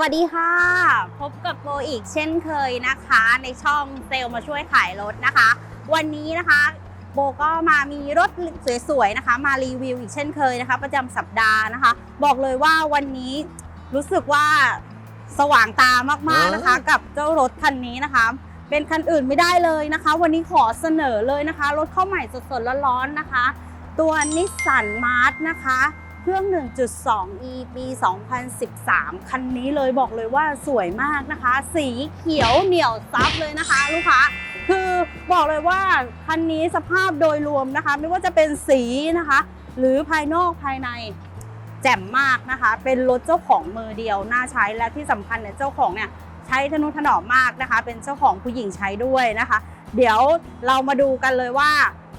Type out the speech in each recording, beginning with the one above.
สวัสดีค่ะ พบกับโบอีกเช่นเคยนะคะ ในช่องเซลล์มาช่วยขายรถนะคะ วันนี้นะคะโบก็มามีรถสวยๆนะคะ มารีวิวอีกเช่นเคยนะคะ ประจำสัปดาห์นะคะ บอกเลยว่าวันนี้รู้สึกว่าสว่างตามากๆนะคะ กับเจ้ารถคันนี้นะคะ เป็นคันอื่นไม่ได้เลยนะคะ วันนี้ขอเสนอเลยนะคะ รถเข้าใหม่สดๆร้อนๆนะคะ ตัวนิสสันมาร์นะคะ เครื่อง 1.2 e ปี 2013 คันนี้เลยบอกเลยว่าสวยมากนะคะ สีเขียวเหนียวซับเลยนะคะ ลูกค้าคือบอกเลยว่าคันนี้สภาพโดยรวมนะคะ ไม่ว่าจะเป็นสีนะคะ หรือภายนอกภายในแจ่มมากนะคะ เป็นรถเจ้าของมือเดียวน่าใช้และที่สำคัญเนี่ยเจ้าของเนี่ยใช้ทนุถนอมมากนะคะ เป็นเจ้าของผู้หญิงใช้ด้วยนะคะ เดี๋ยวเรามาดูกันเลยว่า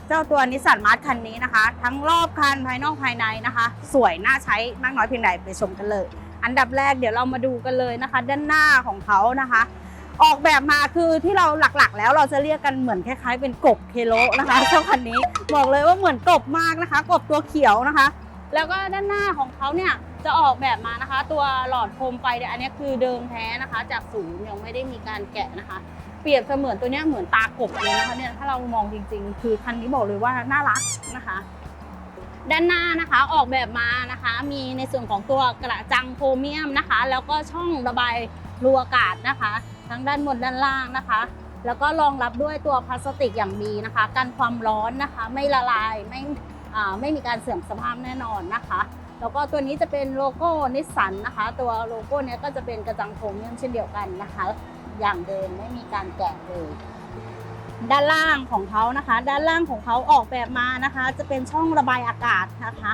เจ้าตัวนิสสันมาร์ทคันนี้นะคะ ทั้งรอบคันภายนอกภายในนะคะ สวยน่าใช้มากน้อยเพียงใดไปชมกันเลย อันดับแรกเดี๋ยวเรามาดูกันเลยนะคะ ด้านหน้าของเขานะคะ ออกแบบมาคือที่เราหลักๆ แล้วเราจะเรียกกันเหมือนคล้ายๆ เป็นกบเคโลนะคะเจ้าคันนี้บอกเลยว่าเหมือนกบมากนะคะ กบตัวเขียวนะคะ แล้วก็ด้านหน้าของเขาเนี่ยจะออกแบบมานะคะ ตัวหลอดโคมไฟเนี่ยอันนี้คือเดิมแท้นะคะ จากศูนย์ยังไม่ได้มีการแกะนะคะ เปรียบเสมือนตัวเนี้ยเหมือนตากบเลยนะคะเนี่ยถ้าเรามองจริง ๆ คือคันนี้บอกเลยว่าน่ารักนะคะ ด้านหน้านะคะออกแบบมานะคะ มีในส่วนของตัวกระจังโครเมียมนะคะ แล้วก็ช่องระบายรูอากาศนะคะ ทั้งด้านบนด้านล่างนะคะ แล้วก็รองรับด้วยตัวพลาสติกอย่างดีนะคะกันความร้อนนะคะ ไม่ละลายไม่ไม่มีการเสื่อมสภาพแน่นอนนะคะแล้วก็ตัวนี้จะเป็นโลโก้นิสสันนะคะ ตัวโลโก้เนี้ยก็จะเป็นกระจังโครเมียมเช่นเดียวกันนะคะ อย่างเดิมไม่มีการแกะเลยด้านล่างของเขานะคะ ด้านล่างของเขาออกแบบมานะคะ จะเป็นช่องระบายอากาศนะคะ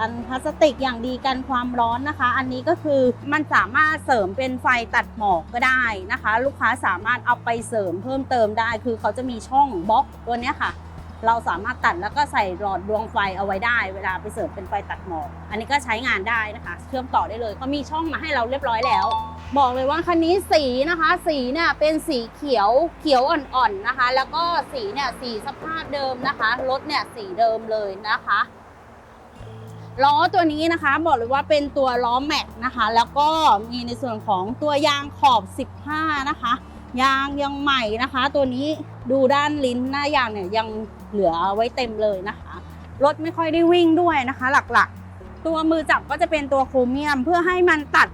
อันพลาสติกอย่างดีกันความร้อนนะคะ อันนี้ก็คือมันสามารถเสริมเป็นไฟตัดหมอกก็ได้นะคะ ลูกค้าสามารถเอาไปเสริมเพิ่มเติมได้ คือเขาจะมีช่องบล็อกตัวนี้ค่ะ เราสามารถตัดแล้วก็ใส่หลอดดวงไฟเอาไว้ได้ เวลาไปเสิริมเป็นไฟตัดหมอก อันนี้ก็ใช้งานได้นะคะ เชื่อมต่อได้เลยเขามีช่องมาให้เราเรียบร้อยแล้ว บอกเลยว่าคันนี้สีนะคะ สีเนี่ยเป็นสีเขียวเขียวอ่อนๆนะคะ แล้วก็สีเนี่ยสีสภาพเดิมนะคะรถเนี่ยสีเดิมเลยนะคะล้อตัวนี้นะคะบอกเลยว่าเป็นตัวล้อแม็กนะคะ แล้วก็มีในส่วนของตัวยางขอบ 15 นะคะ ยางยังใหม่นะคะ ตัวนี้ดูด้านลิ้นหน้ายางเนี่ยยัง เหลือไว้เต็มเลยนะคะ รถไม่ค่อยได้วิ่งด้วยนะคะ หลักๆ ตัวมือจับก็จะเป็นตัวโครเมียม เพื่อให้มันตัด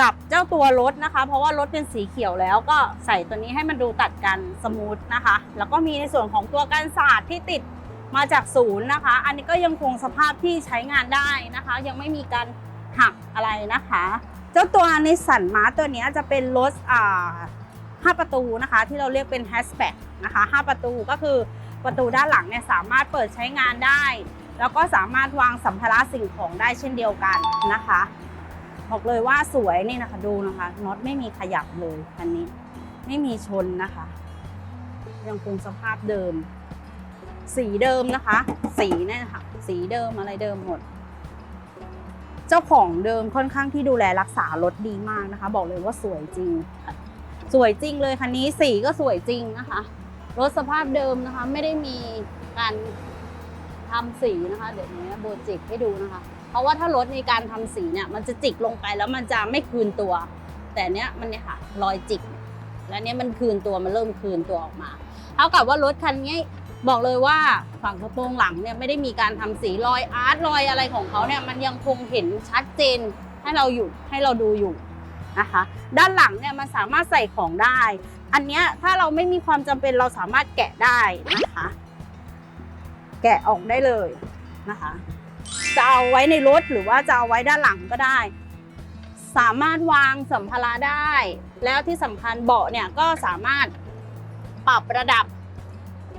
กับเจ้าตัวรถนะคะ เพราะว่ารถเป็นสีเขียวแล้วก็ใส่ตัวนี้ให้มันดูตัดกันสมูทนะคะ แล้วก็มีในส่วนของตัวกันศาสตร์ที่ติดมาจากศูนย์นะคะ อันนี้ก็ยังคงสภาพที่ใช้งานได้นะคะ ยังไม่มีการหักอะไรนะคะ เจ้าตัวนิสสันมาตัวนี้จะเป็นรถอ่า5ประตูนะคะ ที่เราเรียกเป็นแฮชแบ็กนะคะ 5 ประตูก็คือ ประตูด้านหลังเนี่ยสามารถเปิดใช้งานได้ แล้วก็สามารถวางสัมภาระสิ่งของได้เช่นเดียวกันนะคะบอกเลยว่าสวยนี่นะคะดูนะคะน็อตไม่มีขยับเลยคันนี้ไม่มีชนนะคะ ยังคงสภาพเดิม สีเดิมนะคะ สีเนี่ยค่ะสีเดิมอะไรเดิมหมด เจ้าของเดิมค่อนข้างที่ดูแลรักษารถดีมากนะคะ บอกเลยว่าสวยจริง สวยจริงเลยคันนี้สีก็สวยจริงนะคะ รถสภาพเดิมนะคะไม่ได้มีการทำสีนะคะเดี๋ยวนี้โบจิกให้ดูนะคะ เพราะว่าถ้ารถในการทำสีเนี่ยมันจะจิกลงไปแล้วมันจะไม่คืนตัว แต่เนี้ยมันเนี่ยค่ะรอยจิก แล้วเนี้ยมันคืนตัวมันเริ่มคืนตัวออกมาเท่ากับว่ารถคันนี้บอกเลยว่าฝั่งกระโปรงหลังเนี่ยไม่ได้มีการทำสีรอยอาร์ตรอยอะไรของเขาเนี่ยมันยังคงเห็นชัดเจนให้เราอยู่ให้เราดูอยู่นะคะ ด้านหลังเนี่ยมันสามารถใส่ของได้ อันเนี้ยถ้าเราไม่มีความจำเป็นเราสามารถแกะได้นะคะ แกะออกได้เลยนะคะ จะเอาไว้ในรถหรือว่าจะเอาไว้ด้านหลังก็ได้ สามารถวางสัมภาระได้ แล้วที่สำคัญเบาะเนี่ยก็สามารถปรับระดับ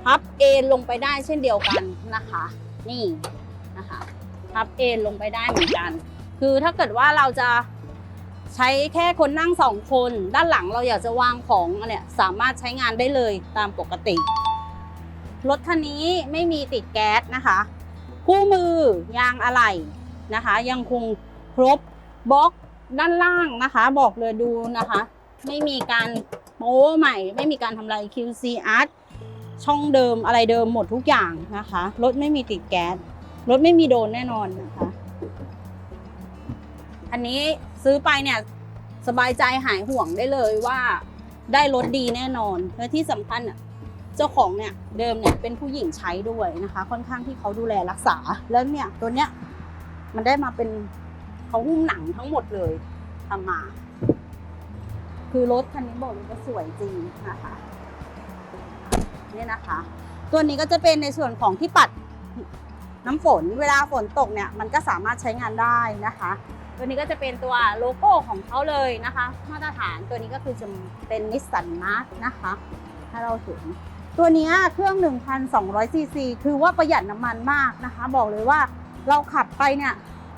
พับเอนลงไปได้เช่นเดียวกันนะคะ นี่นะคะพับเอนลงไปได้เหมือนกัน คือถ้าเกิดว่าเราจะ ใช้แค่คนนั่งสองคน ด้านหลังเราอยากจะวางของเนี่ยสามารถใช้งานได้เลยตามปกติ รถคันนี้ไม่มีติดแก๊สนะคะ คู่มือยางอะไหล่นะคะ ยังคงครบบล็อกด้านล่างนะคะ บอกเลยดูนะคะ ไม่มีการโม้ใหม่ ไม่มีการทำลาย QC art ช่องเดิมอะไรเดิมหมดทุกอย่างนะคะ รถไม่มีติดแก๊สรถไม่มีโดนแน่นอนนะคะ อันนี้ ซื้อไปเนี่ยสบายใจหายห่วงได้เลยว่าได้รถดีแน่นอน และที่สำคัญอะเจ้าของเนี่ยเดิมเนี่ยเป็นผู้หญิงใช้ด้วยนะคะ ค่อนข้างที่เขาดูแลรักษาแล้วเนี่ยตัวเนี้ยมันได้มาเป็นเขาหุ้มหนังทั้งหมดเลยทำมา คือรถคันนี้บอกเลยว่าสวยจริงนะคะเนี่ยนะคะ ตัวนี้ก็จะเป็นในส่วนของที่ปัดน้ำฝนเวลาฝนตกเนี่ยมันก็สามารถใช้งานได้นะคะ ตัวนี้ก็จะเป็นตัวโลโก้ของเขาเลยนะคะ มาตรฐานตัวนี้ก็คือจะเป็นนิสสันมาร์นะคะ ถ้าเราเห็นตัวนี้เครื่อง 1,200ซีซีคือว่าประหยัดน้ำมันมากนะคะ บอกเลยว่าเราขับไปเนี่ย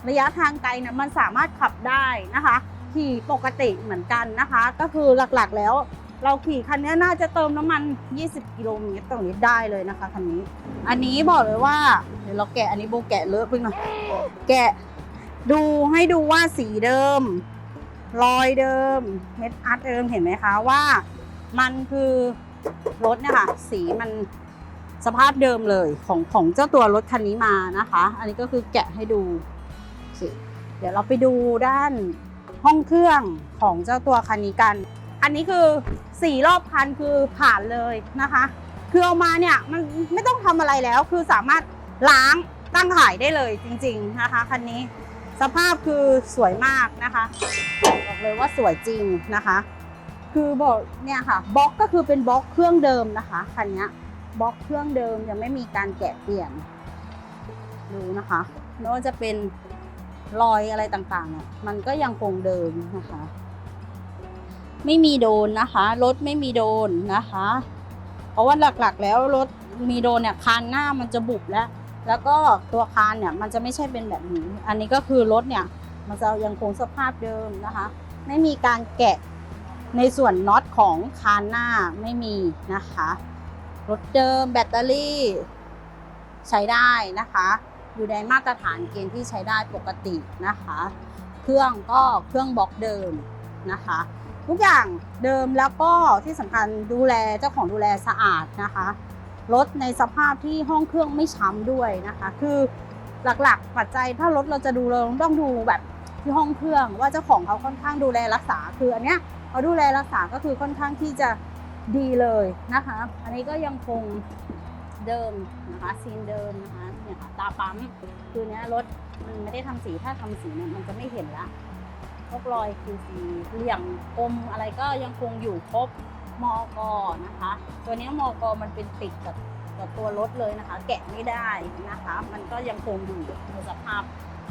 ระยะทางไกลเนี่ยมันสามารถขับได้นะคะขี่ปกติเหมือนกันนะคะ ก็คือหลักๆแล้ว เราขี่คันนี้น่าจะเติมน้ำมัน 20 กิโลเมตรต่อลิตรได้เลยนะคะคันนี้ อันนี้บอกเลยว่าเดี๋ยวเราแกะอันนี้โบแกะเลอะไปหน่อยแกะ ดูให้ดูว่าสีเดิม รอยเดิม เม็ดอาร์ตเดิมเห็นไหมคะว่ามันคือรถเนี่ยค่ะ สีมันสภาพเดิมเลยของของเจ้าตัวรถคันนี้มานะคะ อันนี้ก็คือแกะให้ดูสิเดี๋ยวเราไปดูด้านห้องเครื่องของเจ้าตัวคันนี้กัน อันนี้คือสีรอบคันคือผ่านเลยนะคะคือเอามาเนี่ยมันไม่ต้องทำอะไรแล้วคือสามารถล้างตั้งขายได้เลยจริง ๆนะคะคันนี้ สภาพคือสวยมากนะคะบอกเลยว่าสวยจริงนะคะ คือบอกเนี่ยค่ะบล็อกก็คือเป็นบล็อกเครื่องเดิมนะคะคันนี้บล็อกเครื่องเดิมยังไม่มีการแกะเปลี่ยนดูนะคะไม่ว่าจะเป็นรอยอะไรต่างๆเนี่ยมันก็ยังคงเดิมนะคะ ไม่มีโดนนะคะรถไม่มีโดนนะคะ เพราะว่าหลักๆ แล้วรถมีโดนเนี่ยคานหน้ามันจะบุบแล้ว แล้วก็ตัวคานเนี่ยมันจะไม่ใช่เป็นแบบนี้ อันนี้ก็คือรถเนี่ยมันจะยังคงสภาพเดิมนะคะ ไม่มีการแกะในส่วนน็อตของคานหน้าไม่มีนะคะ รถเดิมแบตเตอรี่ใช้ได้นะคะ อยู่ในมาตรฐานเกณฑ์ที่ใช้ได้ปกตินะคะ เครื่องก็เครื่องบล็อกเดิมนะคะ ทุกอย่างเดิมแล้วก็ที่สำคัญดูแลเจ้าของดูแลสะอาดนะคะ รถในสภาพที่ห้องเครื่องไม่ช้ำด้วยนะคะ คือหลักๆ ปัจจัยถ้ารถเราจะดูเราต้องดูแบบที่ห้องเครื่องว่าเจ้าของเขาค่อนข้างดูแลรักษา คืออันเนี้ยเขาดูแลรักษาก็คือค่อนข้างที่จะดีเลยนะคะ อันนี้ก็ยังคงเดิมนะคะซีนเดิมนะคะเนี่ยค่ะตาปั๊มคือเนี้ยรถมันไม่ได้ทำสีถ้าทำสีเนี่ยมันจะไม่เห็นละพวกรอยคือสีเหลี่ยมกลมอะไรก็ยังคงอยู่ครบ มอกนะคะ ตัวนี้มอกมันเป็นติดกับกับตัวรถเลยนะคะ แกะไม่ได้นะคะ มันก็ยังคงอยู่ในสภาพ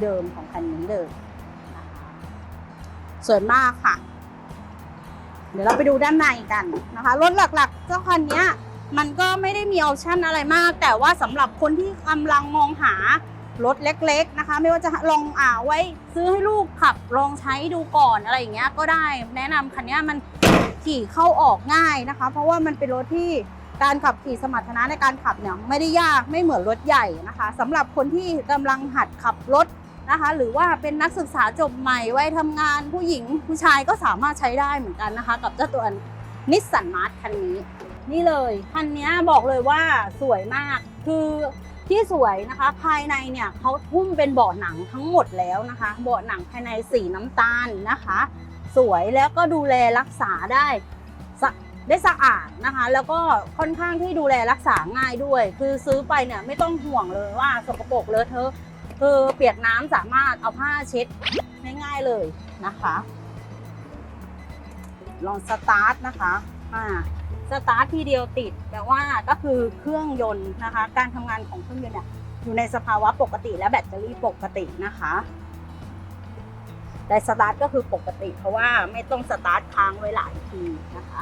เดิมของคันนี้เลยนะคะสวยมากค่ะ เดี๋ยวเราไปดูด้านในกันนะคะ รถหลักๆเจ้าคันนี้มันก็ไม่ได้มีออปชั่นอะไรมาก แต่ว่าสำหรับคนที่กำลังมองหารถเล็ก ๆนะคะ ไม่ว่าจะลองอ่าไว้ซื้อให้ลูกขับลองใช้ดูก่อนอะไรอย่างเงี้ยก็ได้ แนะนำคันนี้มัน ขี่เข้าออกง่ายนะคะ เพราะว่ามันเป็นรถที่การขับขี่สมรรถนะในการขับเนี่ยไม่ได้ยากไม่เหมือนรถใหญ่นะคะสำหรับคนที่กำลังหัดขับรถนะคะ หรือว่าเป็นนักศึกษาจบใหม่ไว้ทำงานผู้หญิงผู้ชายก็สามารถใช้ได้เหมือนกันนะคะ กับเจ้าตัวนิสสันมาร์ทคันนี้ นี่เลยคันนี้บอกเลยว่าสวยมากคือที่สวยนะคะ ภายในเนี่ยเขาทุ่มเป็นเบาะหนังทั้งหมดแล้วนะคะ เบาะหนังภายในสีน้ำตาลนะคะ สวยแล้วก็ดูแลรักษาได้ได้สะอาดนะคะ แล้วก็ค่อนข้างที่ดูแลรักษาง่ายด้วย คือซื้อไปเนี่ยไม่ต้องห่วงเลยว่าสกปรกเลอะเทอะคือเปียกน้ำสามารถเอาผ้าเช็ดง่ายๆเลยนะคะ ลองสตาร์ทนะคะอ่าสตาร์ททีเดียวติดแปลว่าก็คือเครื่องยนต์นะคะ การทำงานของเครื่องยนต์เนี่ยอยู่ในสภาวะปกติและแบตเตอรี่ปกตินะคะ แต่สตาร์ทก็คือปกติ เพราะว่าไม่ต้องสตาร์ทค้างไว้หลายทีนะคะ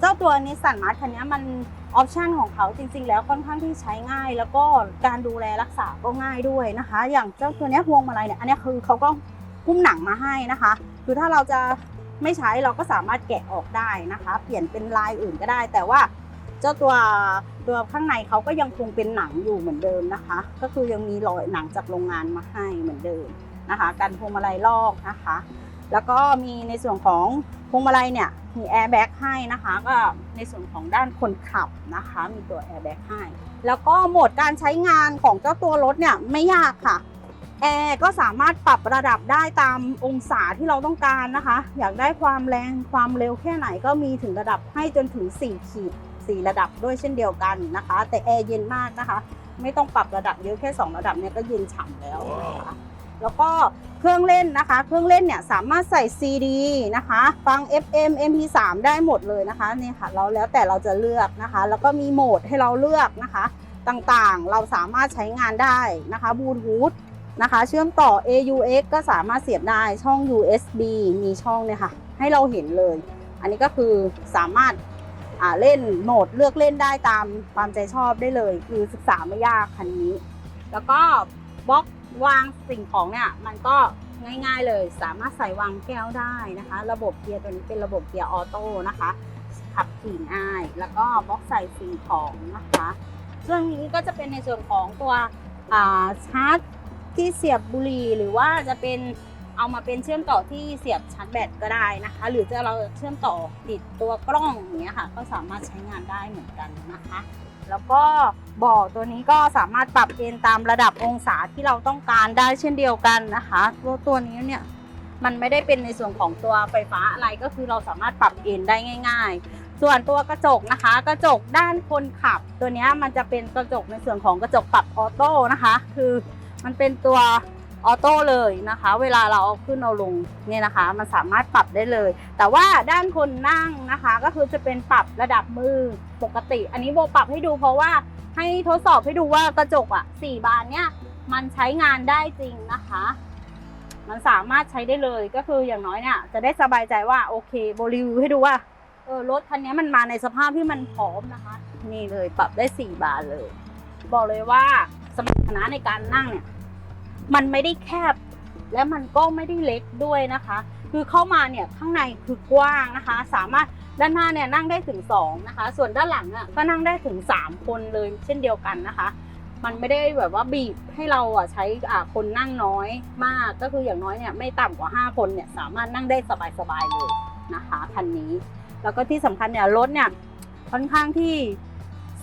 เจ้าตัวนิสสันมาร์ทคันนี้มันออปชันของเขาจริงๆ แล้วค่อนข้างที่ใช้ง่าย แล้วก็การดูแลรักษาก็ง่ายด้วยนะคะ อย่างเจ้าตัวนี้พวงมาลัยเนี่ยอันนี้คือเขาก็หุ้มหนังมาให้นะคะ คือถ้าเราจะไม่ใช้เราก็สามารถแกะออกได้นะคะ เปลี่ยนเป็นลายอื่นก็ได้ แต่ว่าเจ้าตัวตัวข้างในเขาก็ยังคงเป็นหนังอยู่เหมือนเดิมนะคะ ก็คือยังมีรอยหนังจากโรงงานมาให้เหมือนเดิม นะคะ กันพวงมาลัยลอกนะคะ แล้วก็มีในส่วนของพวงมาลัยเนี่ยมีแอร์แบ็กให้นะคะ ก็ในส่วนของด้านคนขับนะคะ มีตัวแอร์แบ็กให้ แล้วก็โหมดการใช้งานของเจ้าตัวรถเนี่ยไม่ยากค่ะแอร์ก็สามารถปรับระดับได้ตามองศาที่เราต้องการนะคะ อยากได้ความแรงความเร็วแค่ไหนก็มีถึงระดับให้จนถึง 4 ขีด 4 ระดับด้วยเช่นเดียวกันนะคะ แต่แอร์เย็นมากนะคะ ไม่ต้องปรับระดับเยอะแค่ 2 ระดับเนี่ยก็เย็นฉ่ำแล้วนะคะ แล้วก็เครื่องเล่นนะคะ เครื่องเล่นเนี่ยสามารถใส่ CD นะคะ ฟัง FM MP3 ได้หมดเลยนะคะเนี่ยค่ะเราแล้วแต่เราจะเลือกนะคะ แล้วก็มีโหมดให้เราเลือกนะคะต่างๆ เราสามารถใช้งานได้นะคะบลูทูธนะคะ เชื่อมต่อ AUX ก็สามารถเสียบได้ช่อง USB มีช่องเนี่ยค่ะ ให้เราเห็นเลย อันนี้ก็คือสามารถอ่าเล่นโหมดเลือกเล่นได้ตามความใจชอบได้เลย คือศึกษาไม่ยากคันนี้ แล้วก็บล็อก วางสิ่งของเนี่ยมันก็ง่ายๆเลย สามารถใส่วางแก้วได้นะคะ ระบบเกียร์ตัวนี้เป็นระบบเกียร์ออโต้นะคะ ขับขี่ง่าย แล้วก็บล็อกใส่สิ่งของนะคะเครื่องนี้ก็จะเป็นในส่วนของตัวชาร์จที่เสียบบุหรี่หรือว่าจะเป็นเอามาเป็นเชื่อมต่อที่เสียบชาร์จแบตก็ได้นะคะ หรือจะเราเชื่อมต่อติดตัวกล้องอย่างเงี้ยค่ะ ก็สามารถใช้งานได้เหมือนกันนะคะ แล้วก็บ่อตัวนี้ก็สามารถปรับเอนตามระดับองศาที่เราต้องการได้เช่นเดียวกันนะคะตัวตัวนี้เนี่ยมันไม่ได้เป็นในส่วนของตัวไฟฟ้าอะไรก็คือเราสามารถปรับเอนได้ง่าย ๆ ส่วนตัวกระจกนะคะ กระจกด้านคนขับ ตัวนี้มันจะเป็นกระจกในส่วนของกระจกปรับออโต้นะคะ คือมันเป็นตัว ออโต้เลยนะคะ เวลาเราเอาขึ้นเอาลงเนี่ยนะคะ มันสามารถปรับได้เลย แต่ว่าด้านคนนั่งนะคะ ก็คือจะเป็นปรับระดับมือปกติ อันนี้โบปรับให้ดูเพราะว่าให้ทดสอบให้ดูว่ากระจกอะสี่บานเนี่ยมันใช้งานได้จริงนะคะ มันสามารถใช้ได้เลยก็คืออย่างน้อยเนี่ยจะได้สบายใจว่าโอเคโบรีวิวให้ดูว่าเออรถคันนี้มันมาในสภาพที่มันพร้อมนะคะ นี่เลยปรับได้สี่บานเลย บอกเลยว่าสมรรถนะในการนั่งเนี่ย มันไม่ได้แคบ และมันก็ไม่ได้เล็กด้วยนะคะ คือเข้ามาเนี่ยข้างในคือกว้างนะคะ สามารถด้านหน้าเนี่ยนั่งได้ถึง2นะคะ ส่วนด้านหลังอะก็นั่งได้ถึง 3 คนเลยเช่นเดียวกันนะคะ มันไม่ได้แบบว่าบีบให้เราอะใช้อ่าคนนั่งน้อยมากก็คืออย่างน้อยเนี่ยไม่ต่ำกว่า 5 คนเนี่ยสามารถนั่งได้สบายๆเลยนะคะคันนี้ แล้วก็ที่สำคัญเนี่ยรถเนี่ยค่อนข้างที่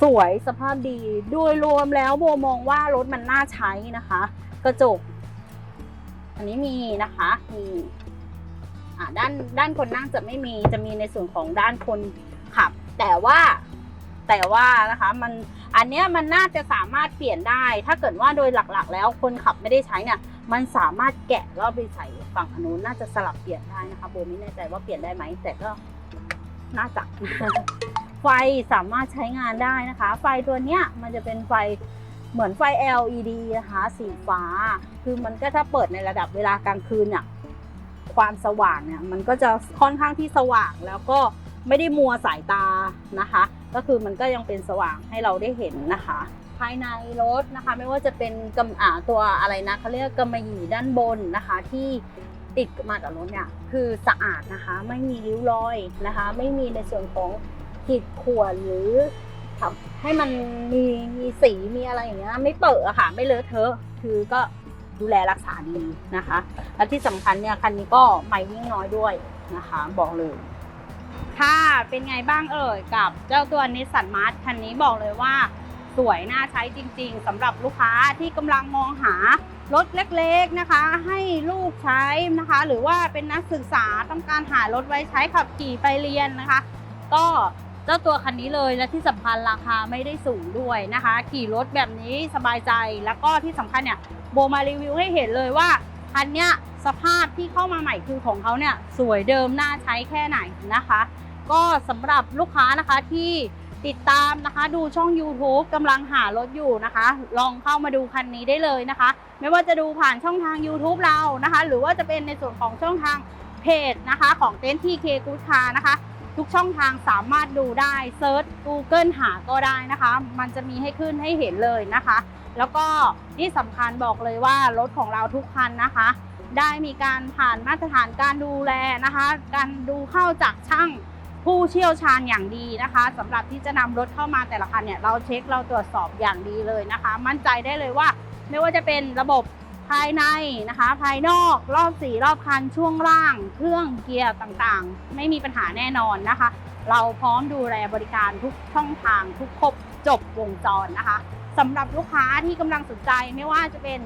สวยสภาพดีโดยรวมแล้วโบมองว่ารถมันน่าใช้นะคะ กระจก อันนี้มีนะคะมีอ่าด้านด้านคนนั่งจะไม่มีจะมีในส่วนของด้านคนขับ แต่ว่าแต่ว่านะคะมันอันเนี้ยมันน่าจะสามารถเปลี่ยนได้ ถ้าเกิดว่าโดยหลักๆ แล้วคนขับไม่ได้ใช้เนี่ยมันสามารถแกะแล้วไปใส่ฝั่งอนนุนน่าจะสลับเปลี่ยนได้นะคะโบไม่แน่ใจว่าเปลี่ยนได้ไหมแต่ก็น่าจะไฟสามารถใช้งานได้นะคะ ไฟตัวเนี้ยมันจะเป็นไฟ เหมือนไฟ LED นะคะสีฟ้า คือมันก็ถ้าเปิดในระดับเวลากลางคืนเนี่ยความสว่างเนี่ยมันก็จะค่อนข้างที่สว่างแล้วก็ไม่ได้มัวสายตานะคะ ก็คือมันก็ยังเป็นสว่างให้เราได้เห็นนะคะ ภายในรถนะคะ ไม่ว่าจะเป็นกำอ่าตัวอะไรนะเขาเรียกกำมะหยี่ด้านบนนะคะ ที่ติดมากับรถเนี่ยคือสะอาดนะคะ ไม่มีริ้วรอยนะคะ ไม่มีในส่วนของขีดข่วนหรือทำ ให้มันมีมีสีมีอะไรอย่างเงี้ยไม่เปิดอะค่ะ ไม่เลอะเทอะคือก็ดูแลรักษาดีนะคะ และที่สำคัญเนี่ยคันนี้ก็ไม่วิ่งน้อยด้วยนะคะ บอกเลย ค่ะเป็นไงบ้างเอ่ยกับเจ้าตัวนิสสันมาร์ทคันนี้บอกเลยว่า สวยน่าใช้จริง ๆสำหรับลูกค้าที่กำลังมองหารถเล็กๆนะคะ ให้ลูกใช้นะคะ หรือว่าเป็นนักศึกษาต้องการหารถไว้ใช้ขับขี่ไปเรียนนะคะ ก็ เจ้าตัวคันนี้เลยและที่สำคัญราคาไม่ได้สูงด้วยนะคะ ขี่รถแบบนี้สบายใจแล้วก็ที่สำคัญเนี่ยโบมารีวิวให้เห็นเลยว่าคันเนี้ยสภาพที่เข้ามาใหม่คือของเขาเนี่ยสวยเดิมน่าใช้แค่ไหนนะคะ ก็สำหรับลูกค้านะคะที่ติดตามนะคะดูช่อง YouTube กำลังหารถอยู่นะคะ ลองเข้ามาดูคันนี้ได้เลยนะคะ ไม่ว่าจะดูผ่านช่องทาง YouTube เรานะคะ หรือว่าจะเป็นในส่วนของช่องทางเพจนะคะ ของเต็นท์ทีเคกูดคานะคะ ทุกช่องทางสามารถดูได้เซิร์ช Google หาก็ได้นะคะ มันจะมีให้ขึ้นให้เห็นเลยนะคะ แล้วก็ที่สำคัญบอกเลยว่ารถของเราทุกคันนะคะ ได้มีการผ่านมาตรฐานการดูแลนะคะ การดูเข้าจากช่างผู้เชี่ยวชาญอย่างดีนะคะสำหรับที่จะนำรถเข้ามาแต่ละคันเนี่ยเราเช็คเราตรวจสอบอย่างดีเลยนะคะ มั่นใจได้เลยว่า ไม่ว่าจะเป็นระบบ ภายในนะคะ ภายนอกรอบสีรอบคันช่วงล่าง เครื่องเกียร์ต่างๆ ไม่มีปัญหาแน่นอนนะคะ เราพร้อมดูแลบริการทุกช่องทางทุกครบจบวงจรนะคะสำหรับลูกค้าที่กำลังสนใจไม่ว่าจะเป็น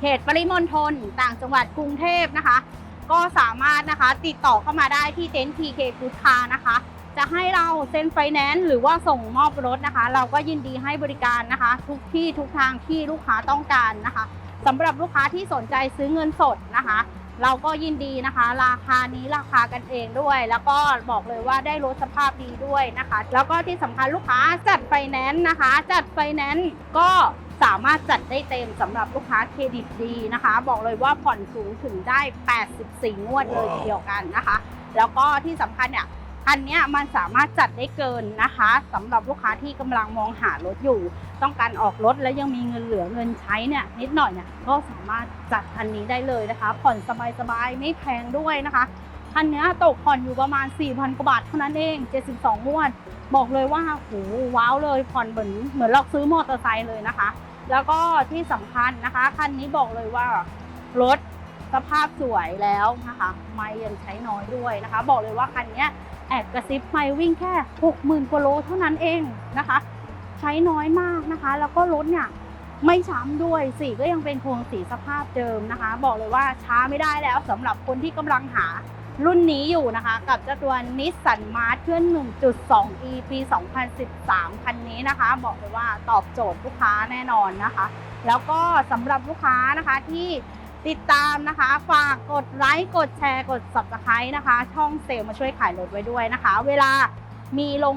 เขตปริมณฑลต่างจังหวัดกรุงเทพนะคะ ก็สามารถนะคะติดต่อเข้ามาได้ที่เต็นท์ TK Good Car นะคะ จะให้เราเซ็นไฟแนนซ์หรือว่าส่งมอบรถนะคะ เราก็ยินดีให้บริการนะคะ ทุกที่ทุกทางที่ลูกค้าต้องการนะคะ สำหรับลูกค้าที่สนใจซื้อเงินสดนะคะ เราก็ยินดีนะคะ ราคานี้ราคากันเองด้วย แล้วก็บอกเลยว่าได้รถสภาพดีด้วยนะคะ แล้วก็ที่สำคัญลูกค้าจัดไฟแนนซ์นะคะ จัดไฟแนนซ์ก็สามารถจัดได้เต็มสำหรับลูกค้าเครดิตดีนะคะ บอกเลยว่าผ่อนสูงถึงได้ 84 งวดเลยทีเดียวกันนะคะ แล้วก็ที่สำคัญเนี่ย อันนี้มันสามารถจัดได้เกินนะคะสำหรับลูกค้าที่กำลังมองหารถอยู่ ต้องการออกรถแล้วยังมีเงินเหลือเงินใช้เนี่ยนิดหน่อยเนี่ยก็สามารถจัดคันนี้ได้เลยนะคะ ผ่อนสบายๆไม่แพงด้วยนะคะคันนี้ตกผ่อนอยู่ประมาณ 4,000 กว่าบาทเท่านั้นเอง 72งวด บอกเลยว่าโหว้าวเลยผ่อนเหมือนเหมือนเราซื้อมอเตอร์ไซค์เลยนะคะ แล้วก็ที่สำคัญนะคะคันนี้บอกเลยว่ารถสภาพสวยแล้วนะคะ ไม่ยังใช้น้อยด้วยนะคะ บอกเลยว่าคันนี้ แอบกระซิบไม่วิ่งแค่ 60,000กว่าโลเท่านั้นเองนะคะ ใช้น้อยมากนะคะ แล้วก็รถเนี่ยไม่ช้ำด้วยสีก็ยังเป็นโครงสีสภาพเดิมนะคะ บอกเลยว่าช้าไม่ได้แล้วสำหรับคนที่กำลังหารุ่นนี้อยู่นะคะ กับเจ้าตัวนิสสันมาร์ทเครื่อง 1.2 e ปี 2013 คันนี้นะคะ บอกเลยว่าตอบโจทย์ลูกค้าแน่นอนนะคะ แล้วก็สำหรับลูกค้านะคะที่ ติดตามนะคะ ฝากกดไลค์กดแชร์กด subscribe นะคะ ช่องเซลล์มาช่วยขายรถไว้ด้วยนะคะ เวลามีลง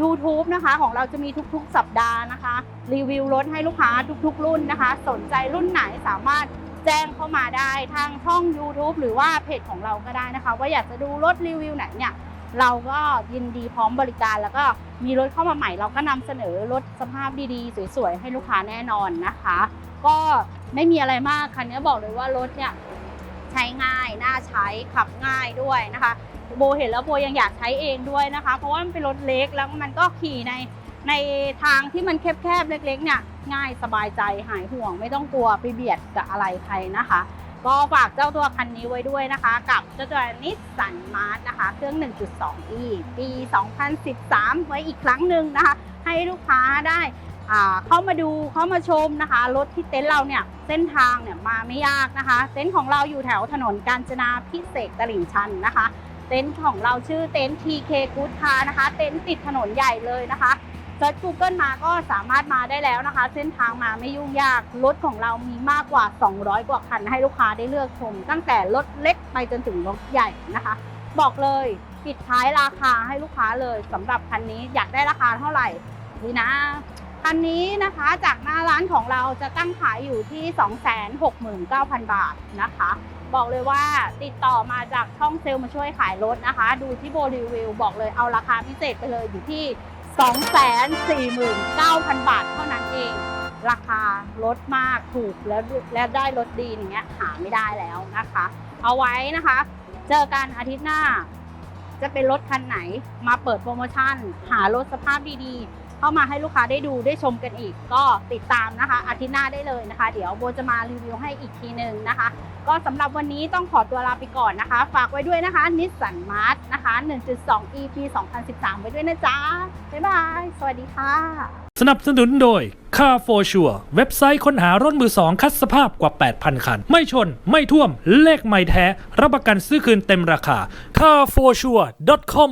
YouTube นะคะ ของเราจะมีทุกๆ สัปดาห์นะคะ รีวิวรถให้ลูกค้าทุกๆ รุ่นนะคะ สนใจรุ่นไหนสามารถแจ้งเข้ามาได้ทางช่อง YouTube หรือว่าเพจของเราก็ได้นะคะ ว่าอยากจะดูรถรีวิวไหนเนี่ยเราก็ยินดีพร้อมบริการแล้วก็มีรถเข้ามาใหม่เราก็นำเสนอรถสภาพดีๆ สวยๆ ให้ลูกค้าแน่นอนนะคะ ก็ไม่มีอะไรมากคันนี้บอกเลยว่ารถเนี่ยใช้ง่าย น่าใช้ขับง่ายด้วยนะคะ โบเห็นแล้วโบยังอยากใช้เองด้วยนะคะ เพราะว่ามันเป็นรถเล็กแล้วมันก็ขี่ในในทางที่มันแคบๆเล็ก ๆ เนี่ยง่ายสบายใจหายห่วงไม่ต้องกลัวไปเบียดกับอะไรใครนะคะ ก็ฝากเจ้าตัวคันนี้ไว้ด้วยนะคะ กับเจ้าตัวนิสสันมาร์นะคะ เครื่อง 1.2e ปี 2013 ไว้อีกครั้งหนึ่งนะคะ ให้ลูกค้าได้ เข้ามาดูเข้ามาชมนะคะ รถที่เต็นท์เราเนี่ยเส้นทางเนี่ยมาไม่ยากนะคะ เต็นท์ของเราอยู่แถวถนนกาญจนาพิเศษตลิ่งชันนะคะ เต็นท์ของเราชื่อเต็นท์ TK Good Car นะคะ เต็นท์ติดถนนใหญ่เลยนะคะเซิร์ช Google มาก็สามารถมาได้แล้วนะคะ เส้นทางมาไม่ยุ่งยาก รถของเรามีมากกว่า 200 กว่าคันให้ลูกค้าได้เลือกชม ตั้งแต่รถเล็กไปจนถึงรถใหญ่นะคะ บอกเลยปิดท้ายราคาให้ลูกค้าเลยสำหรับคันนี้อยากได้ราคาเท่าไหร่ดีนะ คันนี้นะคะจากหน้าร้านของเราจะตั้งขายอยู่ที่ 269,000 บาทนะคะ บอกเลยว่าติดต่อมาจากช่องเซลล์มาช่วยขายรถนะคะ ดูที่โบรีวิวบอกเลยเอาราคาพิเศษไปเลยอยู่ที่ 249,000 บาทเท่านั้นเอง ราคาลดมากถูกแล้วและได้รถดีอย่างเงี้ยหาไม่ได้แล้วนะคะ เอาไว้นะคะ เจอกันอาทิตย์หน้า จะเป็นรถคันไหนมาเปิดโปรโมชั่น หารถสภาพดีๆ เข้ามาให้ลูกค้าได้ดูได้ชมกันอีก ก็ติดตามนะคะอาทิตย์หน้าได้เลยนะคะ เดี๋ยวโบจะมารีวิวให้อีกทีหนึ่งนะคะ ก็สำหรับวันนี้ต้องขอตัวลาไปก่อนนะคะ ฝากไว้ด้วยนะคะนิสสันมาร์ทนะคะ 1.2 EP 2013 ไว้ด้วยนะจ๊ะ บ๊ายบาย สวัสดีค่ะ สนับสนุนโดย Car for Sure เว็บไซต์ค้นหารถมือสองคัดสภาพกว่า 8,000 คัน ไม่ชน ไม่ท่วม เลขไม่แท้ รับประกันซื้อคืนเต็มราคา carforsure.com